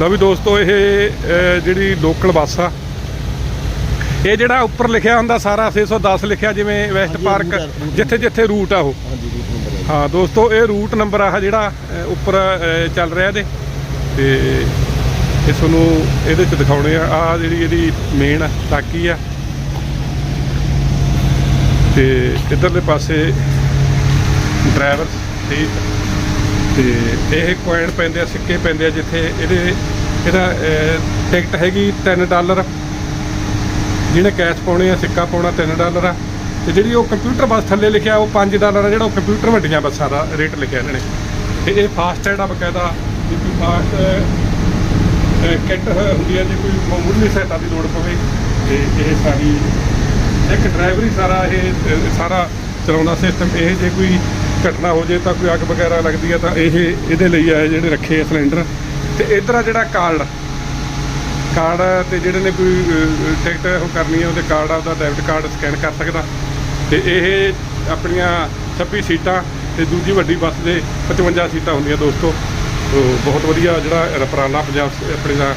ਲਓ ਵੀ ਦੋਸਤੋ ਇਹ ਜਿਹੜੀ ਲੋਕਲ ਬੱਸ ਆ ਇਹ ਜਿਹੜਾ ਉੱਪਰ ਲਿਖਿਆ ਹੁੰਦਾ ਸਾਰਾ 610 ਲਿਖਿਆ ਜਿਵੇਂ ਵੈਸਟ ਪਾਰਕ। ਜਿੱਥੇ ਜਿੱਥੇ ਰੂਟ ਆ ਉਹ। ਹੈ ਦੋਸਤੋ ਇਹ ਰੂਟ ਨੰਬਰ ਆ ਜਿਹੜਾ ਉੱਪਰ ਚੱਲ ਰਿਹਾ ਇਹਦੇ। ਤੇ ਇਹ ਤੁਹਾਨੂੰ ਇਹਦੇ ਚ ਦਿਖਾਉਣੇ ਆ। ਆ ਜਿਹੜੀ ਇਹਦੀ ਮੇਨ ਟਾਕੀ ਆ। ਤੇ ਇਧਰਲੇ ਪਾਸੇ ਡਰਾਈਵਰ ਸੀਟ ਤੇ ਇਹ ਕੋਇਨ ਪੈਂਦੇ ਆ, ਸਿੱਕੇ ਪੈਂਦੇ ਆ, ਜਿੱਥੇ ਇਹਦੇ, ਇਹਦਾ ਟਿਕਟ ਹੈਗੀ 3 ਡਾਲਰ। ਜਿਹਨੇ ਕੈਸ਼ ਪਾਉਣੇ ਆ, ਸਿੱਕਾ ਪਾਉਣਾ 3 ਡਾਲਰ ਆ। ਤੇ ਜਿਹੜੀ ਉਹ ਕੰਪਿਊਟਰ ਬੱਸ ਥੱਲੇ ਲਿਖਿਆ, ਉਹ 5 ਡਾਲਰ ਆ। ਜਿਹੜਾ ਉਹ ਕੰਪਿਊਟਰ ਵੱਡੀਆਂ ਬੱਸਾਂ ਦਾ ਰੇਟ ਲਿਖਿਆ ਇਹਨਾਂ ਨੇ। ਤੇ ਇਹ ਫਾਸਟ ਐਡ ਆ ਬਕਾਇਦਾ ਜੇ ਕੋਈ ਫਾਸਟ ਕਿੱਟ ਹੁੰਦੀ ਹੈ ਜੇ ਕੋਈ ਮਾਮੂਲੀ ਸਹਾਇਤਾ ਦੀ ਲੋੜ ਪਵੇ, ਤੇ ਇਹ ਸਾਰੀ, ਇੱਕ ਡਰਾਈਵਰ ਹੀ ਸਾਰਾ ਇਹ, ਸਾਰਾ ਚਲਾਉਂਦਾ ਸਿਸਟਮ ਇਹ ਜੇ ਕੋਈ ਘਟਨਾ ਹੋ ਜੇ ਤਾਂ ਕੋਈ ਅੱਗ ਵਗੈਰਾ ਲੱਗਦੀ ਹੈ ਤਾਂ ਇਹ ਇਹਦੇ ਲਈ ਆ ਜਿਹੜੇ ਰੱਖੇ ਆ ਸਿਲੰਡਰ। ਤੇ ਇਧਰ ਆ ਜਿਹੜਾ ਕਾਰਡ। ਕਾਰਡ ਤੇ ਜਿਹੜੇ ਨੇ ਕੋਈ ਟਿਕਟ ਉਹ ਕਰਨੀ ਹੈ ਉਹਦੇ ਕਾਰਡ ਆਪਦਾ ਡੈਬਿਟ ਕਾਰਡ ਸਕੈਨ ਕਰ ਸਕਦਾ। ਤੇ ਇਹ ਆਪਣੀਆਂ 26 ਸੀਟਾਂ ਤੇ ਦੂਜੀ ਵੱਡੀ ਬੱਸ ਦੇ 55 ਸੀਟਾਂ ਹੁੰਦੀਆਂ ਦੋਸਤੋ। ਤੋ ਬਹੁਤ ਵਧੀਆ ਜਿਹੜਾ ਰਪਰਾਲਾ ਪੰਜਾਬ ਸ- ਆਪਣੇ ਦਾ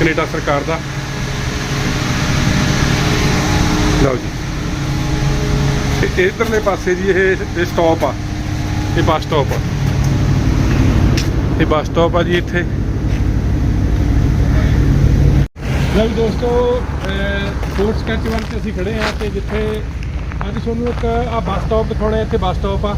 ਕੈਨੇਡਾ ਸਰਕਾਰ ਦਾ। ਲਓ ਜੀ। ਤੇ ਇਧਰਲੇ ਪਾਸੇ ਜੀ ਇਹ ਇਹ ਸਟਾਪ ਆ। ਇਹ ਬੱਸ ਸਟਾਪ ਆ। ਇਹ ਬੱਸ ਸਟਾਪ ਆ ਜੀ ਇੱਥੇ। ਲਓ ਜੀ ਦੋਸਤੋ ਫੋਰਟ ਵੱਲ ਤੇ ਅਸੀਂ ਖੜੇ ਆ ਤੇ ਜਿੱਥੇ ਅੱਜ ਤੁਹਾਨੂੰ ਇੱਕ ਆ ਬੱਸ ਸਟਾਪ ਦਿਖਾਉਣਾ, ਇੱਥੇ ਬੱਸ ਸਟਾਪ ਆ।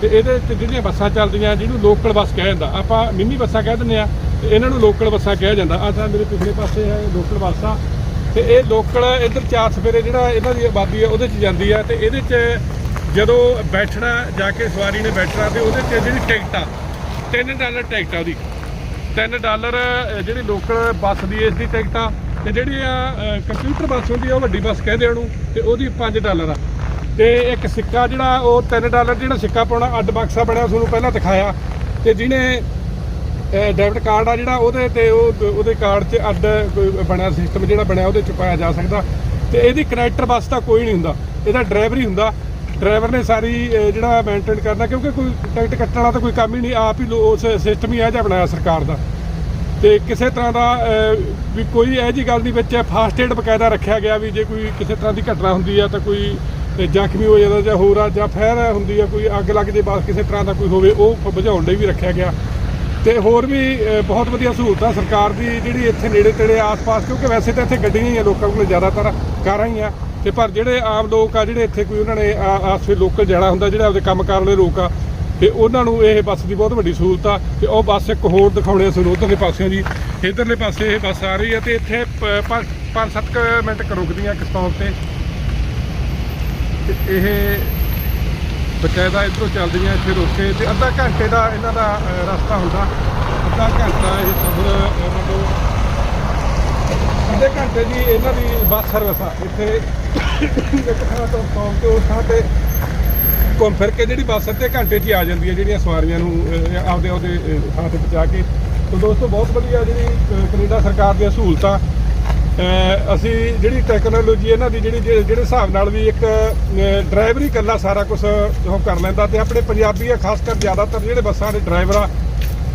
ਤੇ ਇਹਦੇ ਤੇ ਜਿਹੜੀਆਂ ਬੱਸਾਂ ਚੱਲਦੀਆਂ, ਜਿਹਨੂੰ ਲੋਕਲ ਬੱਸ ਕਿਹਾ ਜਾਂਦਾ। ਆਪਾਂ ਮਿੰਨੀ ਬੱਸਾਂ ਕਹਿ ਦਿੰਦੇ ਆ ਤੇ ਇਹਨਾਂ ਨੂੰ ਲੋਕਲ ਬੱਸਾਂ ਕਿਹਾ ਜਾਂਦਾ। ਆ ਤਾਂ ਮੇਰੇ ਪਿਛਲੇ ਪਾਸੇ ਹੈ ਲੋਕਲ ਬੱਸ ਆ। ਤੇ ਇਹ ਲੋਕਲ ਇੱਧਰ ਚਾਰ ਸਵੇਰੇ ਜਿਹੜਾ ਇਹਨਾਂ ਦੀ ਆਬਾਦੀ ਆ, ਉਹਦੇ 'ਚ ਜਾਂਦੀ ਆ। ਤੇ ਇਹਦੇ 'ਚ ਜਦੋਂ ਬੈਠਣਾ ਜਾ ਕੇ ਸਵਾਰੀ ਨੇ ਬੈਠਣਾ ਤੇ ਉਹਦੇ 'ਚ ਜਿਹੜੀ ਟਿਕਟ ਆ 3 ਡਾਲਰ ਟਿਕਟ ਆ ਉਹਦੀ। 3 ਡਾਲਰ ਜਿਹੜੀ ਲੋਕਲ ਬੱਸ ਦੀ ਇਸ ਦੀ ਟਿਕਟ ਆ ਤੇ ਜਿਹੜੀ ਆ ਕੰਪਿਊਟਰ ਬੱਸ ਹੁੰਦੀ ਆ, ਉਹ ਵੱਡੀ ਬੱਸ ਕਹਿੰਦੇ ਉਹਨੂੰ, ਤੇ ਉਹਦੀ 5 ਡਾਲਰ ਆ। ਤੇ ਇੱਕ ਸਿੱਕਾ ਜਿਹੜਾ, ਉਹ 3 ਡਾਲਰ ਜਿਹੜਾ ਸਿੱਕਾ ਪਾਉਣਾ, ਅੱਡ ਬਕਸਾ ਬਣਿਆ ਤੁਹਾਨੂੰ ਪਹਿਲਾਂ ਦਿਖਾਇਆ। ਤੇ ਜਿਹਨੇ ਡੈਬਿਟ ਕਾਰਡ ਆ ਜਿਹੜਾ, ਉਹਦੇ ਤੇ ਉਹ, ਉਹਦੇ ਕਾਰਡ 'ਚ ਅੱਡ ਕੋਈ ਬਣਿਆ ਸਿਸਟਮ ਜਿਹੜਾ ਬਣਿਆ, ਉਹਦੇ 'ਚ ਪਾਇਆ ਜਾ ਸਕਦਾ। ਤੇ ਇਹਦੀ ਕਨੈਕਟਰ ਬੱਸ ਤਾਂ ਕੋਈ ਨਹੀਂ ਹੁੰਦਾ। ਇਹਦਾ ਡਰਾਈਵਰ ਹੀ ਹੁੰਦਾ। ਡਰਾਈਵਰ ਨੇ ਸਾਰੀ ਜਿਹੜਾ ਮੇਨਟੇਨ ਕਰਨਾ, ਕਿਉਂਕਿ ਕੋਈ ਟਿਕਟ ਕੱਟਣ ਵਾਲਾ ਤਾਂ ਕੋਈ ਕੰਮ ਹੀ ਨਹੀਂ, ਆਪ ਹੀ ਲੋ- ਉਸ ਸਿਸਟਮ ਹੀ ਇਹ ਜਿਹਾ ਬਣਾਇਆ ਸਰਕਾਰ ਦਾ। ਤੇ ਕਿਸੇ ਤਰ੍ਹਾਂ ਦਾ ਵੀ ਕੋਈ ਇਹ ਜੀ ਗੱਲ ਨਹੀਂ, ਵਿੱਚ ਫਾਸਟ ਏਡ ਬਕਾਇਦਾ ਰੱਖਿਆ ਗਿਆ ਵੀ ਜੇ ਕੋਈ ਕਿਸੇ ਤਰ੍ਹਾਂ ਦੀ ਘਟਨਾ ਹੁੰਦੀ ਆ ਤਾਂ ਕੋਈ ਜ਼ਖਮੀ ਹੋ ਜਾਂਦਾ ਜਾਂ ਹੋਰ ਆ, ਜਾਂ ਫਹਿਰ ਹੁੰਦੀ ਆ, ਕੋਈ ਅੱਗ ਲੱਗ ਜੇ ਬਸ ਕਿਸੇ ਤਰ੍ਹਾਂ ਦਾ ਕੋਈ ਹੋਵੇ, ਉਹ ਬੁਝਾਉਣ ਲਈ ਵੀ ਰੱਖਿਆ ਗਿਆ। ਤੇ ਹੋਰ ਵੀ ਬਹੁਤ ਵਧੀਆ ਸਹੂਲਤਾਂ ਸਰਕਾਰ ਦੀ, ਜਿਹੜੀ ਇੱਥੇ ਨੇੜੇ ਤੇੜੇ ਆਸ-ਪਾਸ, ਕਿਉਂਕਿ ਵੈਸੇ ਤਾਂ ਇੱਥੇ ਗੱਡੀਆਂ ਹੀ ਆ, ਲੋਕਾਂ ਕੋਲ ਜ਼ਿਆਦਾਤਰ ਕਾਰਾਂ ਹੀ ਆ। ਤੇ ਪਰ ਜਿਹੜੇ ਆਮ ਲੋਕ ਆ, ਜਿਹੜੇ ਇੱਥੇ ਕੋਈ ਉਹਨਾਂ ਨੇ ਆ- ਆਸਰੇ ਲੋਕਲ ਜਾਣਾ ਹੁੰਦਾ, ਜਿਹੜੇ ਆਪਦੇ ਕੰਮ ਕਰਨ ਵਾਲੇ ਲੋਕ ਆ, ਤੇ ਉਹਨਾਂ ਨੂੰ ਇਹ ਬੱਸ ਦੀ ਬਹੁਤ ਵੱਡੀ ਸਹੂਲਤ ਆ, ਤੇ ਉਹ ਬੱਸ ਇੱਕ ਹੋਰ ਦਿਖਾਉਣੇ ਸਾਨੂੰ ਉਧਰਲੇ ਪਾਸਿਓਂ ਜੀ। ਇਧਰਲੇ ਪਾਸੇ ਇਹ ਬੱਸ ਆ ਰਹੀ ਹੈ ਤੇ ਇੱਥੇ 5-7 ਮਿੰਟ ਕ ਰੁਕਦੀਆਂ ਇੱਕ ਸਟਾਪ ਤੇ। ਤੇ ਇਹ ਬਕਾਇਦਾ ਇਧਰੋਂ ਚੱਲਦੀਆਂ ਇੱਥੇ ਰੁਕ ਕੇ, ਤੇ ਅੱਧਾ ਘੰਟੇ ਦਾ ਇਹਨਾਂ ਦਾ ਰਸਤਾ ਹੁੰਦਾ। ਅੱਧਾ ਘੰਟਾ ਇਹ ਸਫ਼ਰ ਇਹਨਾਂ ਤੋਂ ਅੱਧੇ ਘੰਟੇ ਦੀ ਇਹਨਾਂ ਦੀ ਬੱਸ ਸਰਵਿਸ ਆ। ਇੱਥੇ ਇੱਕ ਥਾਂ ਤੋਂ ਸਟਾਪ ਤੋਂ ਉਸ ਥਾਂ ਤੇ ਘੁੰਮ ਫਿਰ ਕੇ ਜਿਹੜੀ ਬੱਸ ਅੱਧੇ ਘੰਟੇ 'ਚ ਹੀ ਆ ਜਾਂਦੀ ਹੈ ਜਿਹੜੀਆਂ ਸਵਾਰੀਆਂ ਨੂੰ ਅਹ, ਆਪਦੇ ਆਪਦੇ ਅਹ, ਥਾਂ ਤੇ ਪਹੁੰਚਾ ਕੇ। ਤਾਂ ਦੋਸਤੋ ਬਹੁਤ ਵਧੀਆ ਜਿਹੜੀ ਅਹ, ਕੈਨੇਡਾ ਸਰਕਾਰ ਦੀਆਂ ਸਹੂਲਤਾਂ। ਅਹ, ਅਸੀਂ ਜਿਹੜੀ ਟੈਕਨੋਲੋਜੀ ਇਹਨਾਂ ਦੀ ਜਿਹੜੀ ਜਿਹੜੇ ਜਿਹੜੇ ਹਿਸਾਬ ਨਾਲ ਵੀ ਇੱਕ ਡਰਾਈਵਰ ਹੀ ਇਕੱਲਾ ਸਾਰਾ ਕੁਝ ਉਹ ਕਰ ਲੈਂਦਾ ਤੇ ਆਪਣੇ ਪੰਜਾਬੀ ਆ ਖਾਸ ਕਰ ਜ਼ਿਆਦਾਤਰ ਜਿਹੜੇ ਬੱਸਾਂ ਦੇ ਡਰਾਈਵਰ ਆ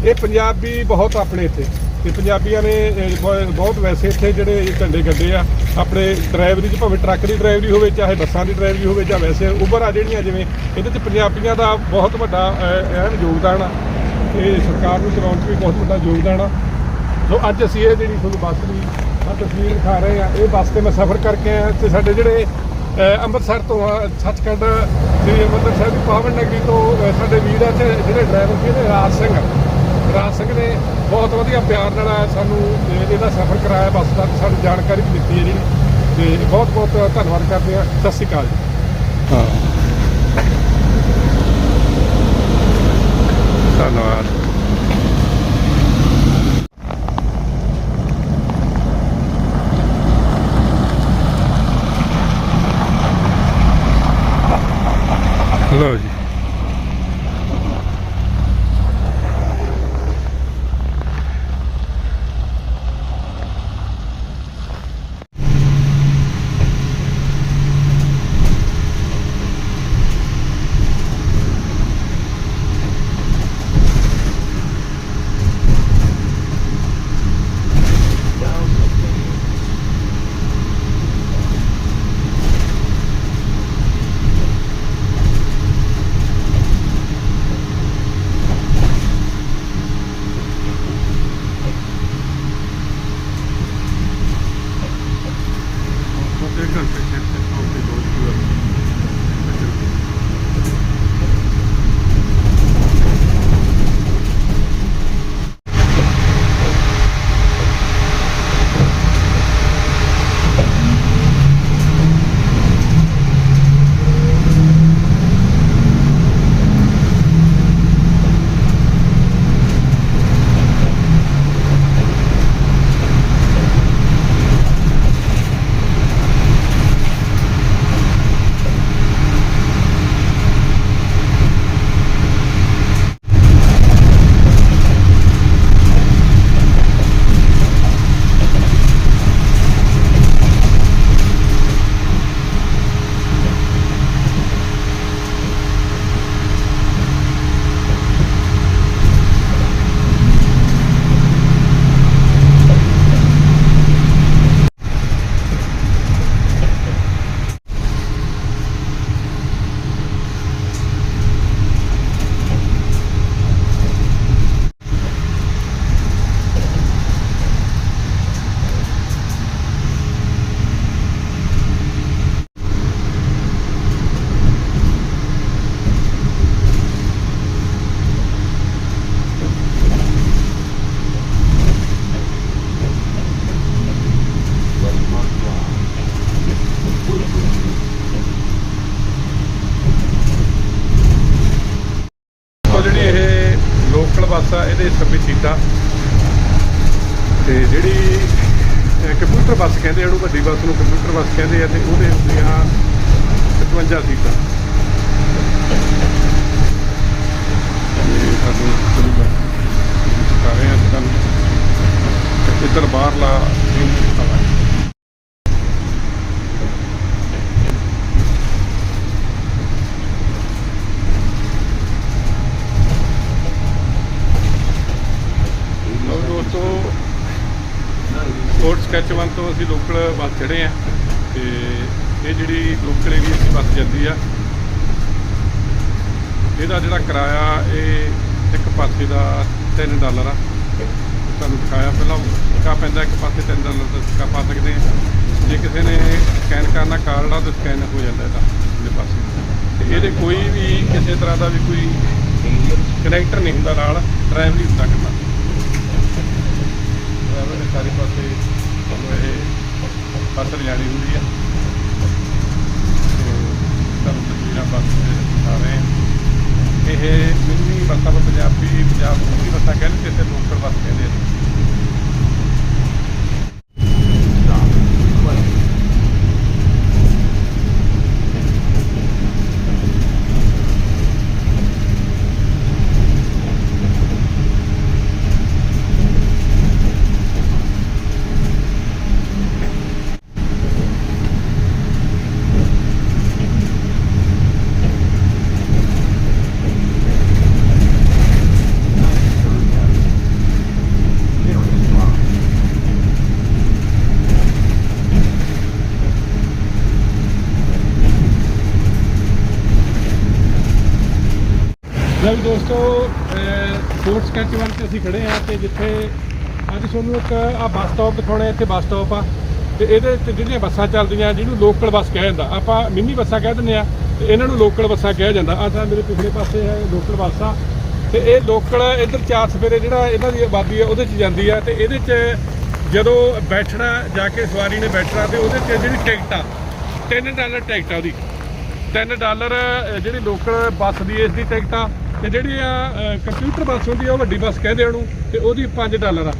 ਇਹ ਪੰਜਾਬੀ ਬਹੁਤ ਆਪਣੇ ਇੱਥੇ। ਤੇ ਪੰਜਾਬੀਆਂ ਨੇ ਅਹ, ਬਹੁਤ ਵੈਸੇ ਇੱਥੇ ਜਿਹੜੇ ਝੰਡੇ ਗੱਡੇ ਆ ਆਪਣੇ ਡਰਾਈਵਰੀ 'ਚ ਭਾਵੇਂ ਟਰੱਕ ਦੀ ਡਰਾਈਵਰੀ ਹੋਵੇ ਚਾਹੇ ਬੱਸਾਂ ਦੀ ਡਰਾਈਵਰੀ ਹੋਵੇ ਜਾਂ ਵੈਸੇ ਉਬਰ ਆ ਜਿਹੜੀਆਂ ਜਿਵੇਂ ਇਹਦੇ 'ਚ ਪੰਜਾਬੀਆਂ ਦਾ ਬਹੁਤ ਵੱਡਾ ਅਹਿਮ ਯੋਗਦਾਨ ਆ। ਤੇ ਸਰਕਾਰ ਨੂੰ ਚਲਾਉਣ 'ਚ ਵੀ ਬਹੁਤ ਵੱਡਾ ਯੋਗਦਾਨ ਆ। ਸੋ ਅੱਜ ਅਸੀਂ ਇਹ ਜਿਹੜੀ ਤੁਹਾਨੂੰ ਬੱਸ ਦੀ ਆ ਤਸਵੀਰ ਦਿਖਾ ਰਹੇ ਆ ਇਹ ਬੱਸ ਤੇ ਮੈਂ ਸਫ਼ਰ ਕਰਕੇ ਆਇਆ ਤੇ ਸਾਡੇ ਜਿਹੜੇ ਅੰਮ੍ਰਿਤਸਰ ਤੋਂ ਸੱਚਖੰਡ ਸ੍ਰੀ ਅੰਮ੍ਰਿਤਸਰ ਸਾਹਿਬ ਦੀ ਪਾਵਨ ਨਗਰੀ ਤੋਂ ਸਾਡੇ ਵੀਰ ਆ ਤੇ ਜਿਹੜੇ ਡਰਾਈਵਰ ਸੀ ਰਾਜ ਸਿੰਘ ਰਾਜ ਸਿੰਘ ਨੇ ਬਹੁਤ ਵਧੀਆ ਪਿਆਰ ਨਾਲ ਸਾਨੂੰ ਇਹ- ਇਹਦਾ ਸਫ਼ਰ ਕਰਾਇਆ, ਬੱਸ ਦਾ ਸਾਨੂੰ ਜਾਣਕਾਰੀ ਵੀ ਦਿੱਤੀ ਹੈ ਜਿਹੜੀ ਤੇ ਬਹੁਤ ਬਹੁਤ ਧੰਨਵਾਦ ਕਰਦੇ ਆ ਸਤਿ ਸ਼੍ਰੀ ਅਕਾਲ ਜੀ। ਹਾਂ। ਧੰਨਵਾਦ। ਲਓ ਜੀ। country. ਕਹਿੰਦੇ ਉਹਨੂੰ ਬੱਸ ਨੂੰ ਕੰਪਿਊਟਰ ਬੱਸ ਕਹਿੰਦੇ ਆ ਤੇ ਉਹਦੇ ਹੁੰਦੀਆਂ 55 ਸੀਟਾਂ ਤੇ ਸਾਨੂੰ ਚਲੋ ਕਰ ਰਹੇ ਆ ਤੁਹਾਨੂੰ ਇੱਧਰ ਬਾਹਰਲਾ view ਦਿਖਾਵਾਂ ਲਓ ਦੋਸਤੋ ਕੋਟ ਸਕੈਚ ਵਨ ਤੋਂ ਅਸੀਂ ਲੋਕਲ ਬੱਸ ਚੜ੍ਹੇ ਆ ਤੇ ਇਹ ਜਿਹੜੀ ਲੋਕਲ ਏਰੀਆ ਦੀ ਬੱਸ ਜਾਂਦੀ ਆ, ਇਹਦਾ ਜਿਹੜਾ ਕਿਰਾਇਆ ਇਹ ਇੱਕ ਪਾਸੇ ਦਾ 3 ਡਾਲਰ ਆ। ਤੁਹਾਨੂੰ ਦਿਖਾਇਆ ਪਹਿਲਾਂ ਸਿੱਕਾ ਪੈਂਦਾ, ਇੱਕ ਪਾਸੇ 3 ਡਾਲਰ ਦਾ ਸਿੱਕਾ ਪਾ ਸਕਦੇ ਆ। ਜੇ ਕਿਸੇ ਨੇ ਸਕੈਨ ਕਰਨਾ ਕਾਰਡ ਆ ਤਾਂ ਸਕੈਨ ਹੋ ਜਾਂਦਾ ਇਹਦਾ, ਇਹਦੇ ਪਾਸੇ। ਤੇ ਇਹਦੇ ਕੋਈ ਵੀ ਕਿਸੇ ਤਰ੍ਹਾਂ ਦਾ ਵੀ ਕੋਈ ਕਨੈਕਟਰ ਨਹੀਂ ਹੁੰਦਾ ਨਾਲ ਡਰਾਈਵਰ ਹੀ ਹੁੰਦਾ ਕਰਨਾ। ਡਰਾਈਵਰ ਦੇ ਸਾਰੇ ਪਾਸੇ ਤੁਹਾਨੂੰ ਇਹ ਫਸਲ ਜਾਣੀ ਹੁੰਦੀ ਆ। ਤੁਹਾਨੂੰ ਤਸਵੀਰਾਂ ਬੱਸ ਦੇ ਦਿਖਾ ਰਹੇ ਹਾਂ ਇਹ ਮਿੰਨੀ ਬੱਸਾਂ ਨੂੰ ਪੰਜਾਬੀ, ਪੰਜਾਬ ਦੀ ਬੱਸਾਂ ਕਹਿੰਦੇ ਤੇ ਇੱਥੇ ਲੋਕਲ ਬੱਸ ਕਹਿੰਦੇ ਆ ਲੈ ਵੀ ਦੋਸਤੋ ਫੋਰਟ ਸਕੈਚਵਨ ਤੇ ਅਸੀਂ ਖੜੇ ਆ ਤੇ ਜਿੱਥੇ ਅੱਜ ਤੁਹਾਨੂੰ ਇੱਕ ਆ ਬੱਸ ਸਟਾਪ ਦਿਖਾਉਣਾ, ਇੱਥੇ ਬੱਸ ਸਟਾਪ ਆ। ਤੇ ਇਹਦੇ ਤੇ ਜਿਹੜੀਆਂ ਬੱਸਾਂ ਚੱਲਦੀਆਂ, ਜਿਹਨੂੰ ਲੋਕਲ ਬੱਸ ਕਿਹਾ ਜਾਂਦਾ। ਆਪਾਂ ਮਿੰਨੀ ਬੱਸਾਂ ਕਹਿ ਦਿੰਦੇ ਆ ਤੇ ਇਹਨਾਂ ਨੂੰ ਲੋਕਲ ਬੱਸਾਂ ਕਿਹਾ ਜਾਂਦਾ। ਆ ਤਾਂ ਮੇਰੇ ਪਿਛਲੇ ਪਾਸੇ ਹੈ ਲੋਕਲ ਬੱਸ ਆ। ਤੇ ਇਹ ਲੋਕਲ ਇੱਧਰ ਚਾਰ ਸਵੇਰੇ ਜਿਹੜਾ ਇਹਨਾਂ ਦੀ ਆਬਾਦੀ ਆ, ਉਹਦੇ 'ਚ ਜਾਂਦੀ ਆ। ਤੇ ਇਹਦੇ 'ਚ ਜਦੋਂ ਬੈਠਣਾ, ਜਾ ਕੇ ਸਵਾਰੀ ਨੇ ਬੈਠਣਾ, ਤੇ ਉਹਦੇ 'ਚ ਜਿਹੜੀ ਟਿਕਟ ਆ 3 ਡਾਲਰ ਟਿਕਟ ਆ ਉਹਦੀ। 3 ਡਾਲਰ ਜਿਹੜੀ ਲੋਕਲ ਬੱਸ ਦੀ ਇਸ ਦੀ ਟਿਕਟ ਆ ਤੇ ਜਿਹੜੀ ਆ ਕੰਪਿਊਟਰ ਬੱਸ ਹੁੰਦੀ ਆ, ਉਹ ਵੱਡੀ ਬੱਸ ਕਹਿੰਦੇ ਉਹਨੂੰ, ਤੇ ਉਹਦੀ 5 ਡਾਲਰ ਆ।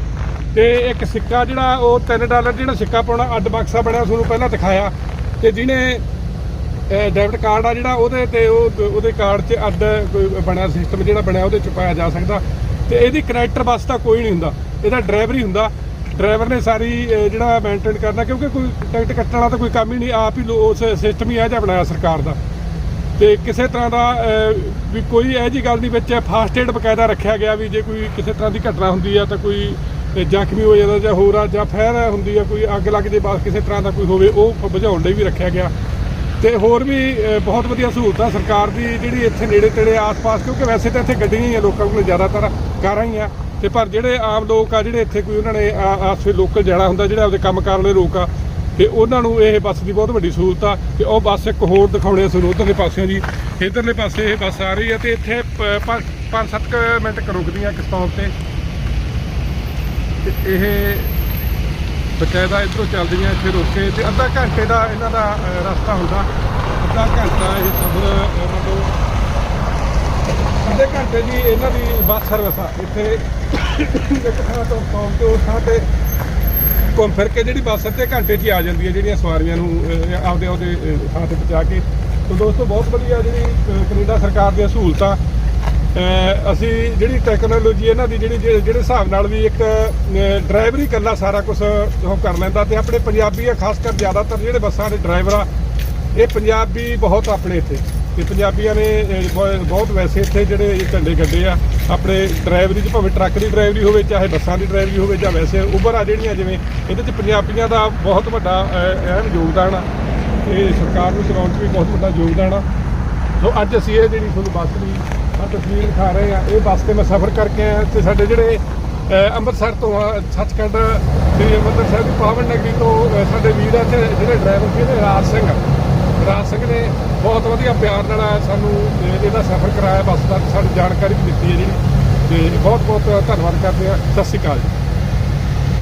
ਤੇ ਇੱਕ ਸਿੱਕਾ ਜਿਹੜਾ, ਉਹ 3 ਡਾਲਰ, ਜਿਹੜਾ ਸਿੱਕਾ ਪਾਉਣਾ, ਅੱਡ ਬਕਸਾ ਬਣਿਆ, ਤੁਹਾਨੂੰ ਪਹਿਲਾਂ ਦਿਖਾਇਆ। ਤੇ ਜਿਹਨੇ ਡੈਬਿਟ ਕਾਰਡ ਆ ਜਿਹੜਾ, ਉਹਦੇ ਤੇ ਉਹ, ਉਹਦੇ ਕਾਰਡ 'ਚ ਅੱਡ ਕੋਈ ਬਣਿਆ ਸਿਸਟਮ ਜਿਹੜਾ ਬਣਿਆ, ਉਹਦੇ 'ਚ ਪਾਇਆ ਜਾ ਸਕਦਾ। ਤੇ ਇਹਦੀ ਕਨੈਕਟਰ ਬੱਸ ਤਾਂ ਕੋਈ ਨਹੀਂ ਹੁੰਦਾ। ਇਹਦਾ ਡਰਾਈਵਰ ਹੀ ਹੁੰਦਾ। ਡਰਾਈਵਰ ਨੇ ਸਾਰੀ ਜਿਹੜਾ ਮੇਨਟੇਨ ਕਰਨਾ, ਕਿਉਂਕਿ ਕੋਈ ਟਿਕਟ ਕੱਟਣ ਵਾਲਾ ਤਾਂ ਕੋਈ ਕੰਮ ਹੀ ਨਹੀਂ, ਆਪ ਹੀ ਲੋ- ਉਸ ਸਿਸਟਮ ਹੀ ਇਹ ਜਿਹਾ ਬਣਾਇਆ ਸਰਕਾਰ ਦਾ। ਤੇ ਕਿਸੇ ਤਰ੍ਹਾਂ ਦਾ ਵੀ ਕੋਈ ਇਹੋ ਜਿਹੀ ਗੱਲ ਦੀ ਵਿੱਚ ਫਾਸਟ ਏਡ ਬਕਾਇਦਾ ਰੱਖਿਆ ਗਿਆ ਵੀ ਜੇ ਕੋਈ ਕਿਸੇ ਤਰ੍ਹਾਂ ਦੀ ਘਟਨਾ ਹੁੰਦੀ ਆ ਤਾਂ ਕੋਈ ਜ਼ਖਮੀ ਹੋ ਜਾਂਦਾ ਜਾਂ ਹੋਰ ਆ, ਜਾਂ ਫਾਇਰ ਹੁੰਦੀ ਆ ਕੋਈ ਅੱਗ ਲੱਗ ਜੇ ਬਸ ਕਿਸੇ ਤਰ੍ਹਾਂ ਦਾ ਕੋਈ ਹੋਵੇ, ਉਹ ਬੁਝਾਉਣ ਲਈ ਵੀ ਰੱਖਿਆ ਗਿਆ। ਤੇ ਹੋਰ ਵੀ ਬਹੁਤ ਵਧੀਆ ਸਹੂਲਤਾਂ ਸਰਕਾਰ ਦੀ ਜਿਹੜੀ ਇੱਥੇ ਨੇੜੇ ਤੇੜੇ ਆਸ-ਪਾਸ, ਕਿਉਂਕਿ ਵੈਸੇ ਤਾਂ ਇੱਥੇ ਗੱਡੀਆਂ ਹੀ ਆ ਲੋਕਾਂ ਕੋਲ, ਜ਼ਿਆਦਾਤਰ ਕਾਰਾਂ ਹੀ ਆ। ਤੇ ਪਰ ਜਿਹੜੇ ਆਮ ਲੋਕ ਆ, ਜਿਹੜੇ ਇੱਥੇ ਕੋਈ ਉਹਨਾਂ ਨੇ, ਆ- ਆਸੇ ਲੋਕਲ ਜਾਣਾ ਹੁੰਦਾ, ਜਿਹੜੇ ਆਪਦੇ ਕੰਮ ਕਰਨ ਵਾਲੇ ਲੋਕ ਆ ਤੇ ਉਹਨਾਂ ਨੂੰ ਇਹ ਬੱਸ ਦੀ ਬਹੁਤ ਵੱਡੀ ਸਹੂਲਤ ਆ ਤੇ ਉਹ ਬੱਸ ਇੱਕ ਹੋਰ ਦਿਖਾਉਣੇ ਸਾਨੂੰ ਉਧਰਲੇ ਪਾਸਿਓਂ ਜੀ। ਇਧਰਲੇ ਪਾਸੇ ਇਹ ਬੱਸ ਆ ਰਹੀ ਹੈ ਤੇ ਇੱਥੇ 5-7 ਮਿੰਟ ਕੁ ਰੁਕਦੀਆਂ ਇੱਕ ਸਟਾਪ ਤੇ। ਤੇ ਇਹ ਬਕਾਇਦਾ ਇੱਧਰੋਂ ਚੱਲਦੀਆਂ, ਇੱਥੇ ਰੁਕ ਕੇ ਤੇ ਅੱਧਾ ਘੰਟੇ ਦਾ ਇਹਨਾਂ ਦਾ ਰਸਤਾ ਹੁੰਦਾ। ਅੱਧਾ ਘੰਟਾ ਇਹ ਸਫ਼ਰ ਮਤਲਬ ਅੱਧੇ ਘੰਟੇ ਦੀ ਇਹਨਾਂ ਦੀ ਬੱਸ ਸਰਵਿਸ ਆ। ਇੱਥੇ ਇੱਕ ਥਾਂ ਤੋਂ ਸਟਾਪ ਤੇ ਉਸ ਥਾਂ ਤੇ ਘੁੰਮ ਫਿਰ ਕੇ ਜਿਹੜੀ ਬੱਸ ਅੱਧੇ ਘੰਟੇ 'ਚ ਹੀ ਆ ਜਾਂਦੀ ਹੈ ਜਿਹੜੀਆਂ ਸਵਾਰੀਆਂ ਨੂੰ ਅਹ, ਆਪਦੇ ਆਪਦੇ ਅਹ, ਥਾਂ ਤੇ ਪਹੁੰਚਾ ਕੇ। ਤੋਂ ਦੋਸਤੋ ਬਹੁਤ ਵਧੀਆ ਜਿਹੜੀ ਅਹ, ਕੈਨੇਡਾ ਸਰਕਾਰ ਦੀਆਂ ਸਹੂਲਤਾਂ। ਅਹ, ਅਸੀਂ ਜਿਹੜੀ ਟੈਕਨੋਲੋਜੀ ਇਹਨਾਂ ਦੀ ਜਿਹੜੀ ਜਿਹੜੇ ਜਿਹੜੇ ਹਿਸਾਬ ਨਾਲ ਵੀ ਇੱਕ ਡਰਾਈਵਰ ਹੀ ਇਕੱਲਾ ਸਾਰਾ ਕੁਝ ਉਹ ਕਰ ਲੈਂਦਾ ਤੇ ਆਪਣੇ ਪੰਜਾਬੀ ਆ ਖਾਸ ਕਰ ਜ਼ਿਆਦਾਤਰ ਜਿਹੜੇ ਬੱਸਾਂ ਦੇ ਡਰਾਈਵਰ ਆ ਇਹ ਪੰਜਾਬੀ ਬਹੁਤ ਆਪਣੇ ਇੱਥੇ। ਤੇ ਪੰਜਾਬੀਆਂ ਨੇ ਅਹ, ਬਹੁਤ ਵੈਸੇ ਇੱਥੇ ਜਿਹੜੇ ਝੰਡੇ ਗੱਡੇ ਆ ਆਪਣੇ ਡਰਾਈਵਰੀ 'ਚ ਭਾਵੇਂ ਟਰੱਕ ਦੀ ਡਰਾਈਵਰੀ ਹੋਵੇ ਚਾਹੇ ਬੱਸਾਂ ਦੀ ਡਰਾਈਵਰੀ ਹੋਵੇ ਜਾਂ ਵੈਸੇ ਉਬਰ ਆ ਜਿਹੜੀਆਂ ਜਿਵੇਂ ਇਹਦੇ 'ਚ ਪੰਜਾਬੀਆਂ ਦਾ ਬਹੁਤ ਵੱਡਾ ਅਹਿਮ ਯੋਗਦਾਨ ਆ। ਤੇ ਸਰਕਾਰ ਨੂੰ ਚਲਾਉਣ 'ਚ ਵੀ ਬਹੁਤ ਵੱਡਾ ਯੋਗਦਾਨ ਆ। ਸੋ ਅੱਜ ਅਸੀਂ ਇਹ ਜਿਹੜੀ ਤੁਹਾਨੂੰ ਬੱਸ ਦੀ ਆਹ ਤਸਵੀਰ ਦਿਖਾ ਰਹੇ ਆ ਇਹ ਬੱਸ ਤੇ ਮੈਂ ਸਫ਼ਰ ਕਰਕੇ ਆਇਆ ਤੇ ਸਾਡੇ ਜਿਹੜੇ ਅੰਮ੍ਰਿਤਸਰ ਤੋਂ ਆ, ਸੱਚਖੰਡ ਸ੍ਰੀ ਅੰਮ੍ਰਿਤਸਰ ਸਾਹਿਬ ਦੀ ਪਾਵਨ ਨਗਰੀ ਤੋਂ ਸਾਡੇ ਵੀਰ ਆ ਤੇ ਜਿਹੜੇ ਡਰਾਈਵਰ ਸੀ ਰਾਜ ਸਿੰਘ ਰਾਜ ਸਿੰਘ ਨੇ ਬਹੁਤ ਵਧੀਆ ਪਿਆਰ ਨਾਲ ਸਾਨੂੰ ਅਹ, ਇਹਦਾ ਸਫ਼ਰ ਕਰਾਇਆ ਬੱਸ ਦਾ ਤੇ ਸਾਨੂੰ ਜਾਣਕਾਰੀ ਵੀ ਦਿੱਤੀ ਹੈ ਜਿਹੜੀ। ਤੇ ਬਹੁਤ ਬਹੁਤ ਧੰਨਵਾਦ ਕਰਦੇ ਆ ਸਤਿ ਸ਼੍ਰੀ ਅਕਾਲ ਜੀ।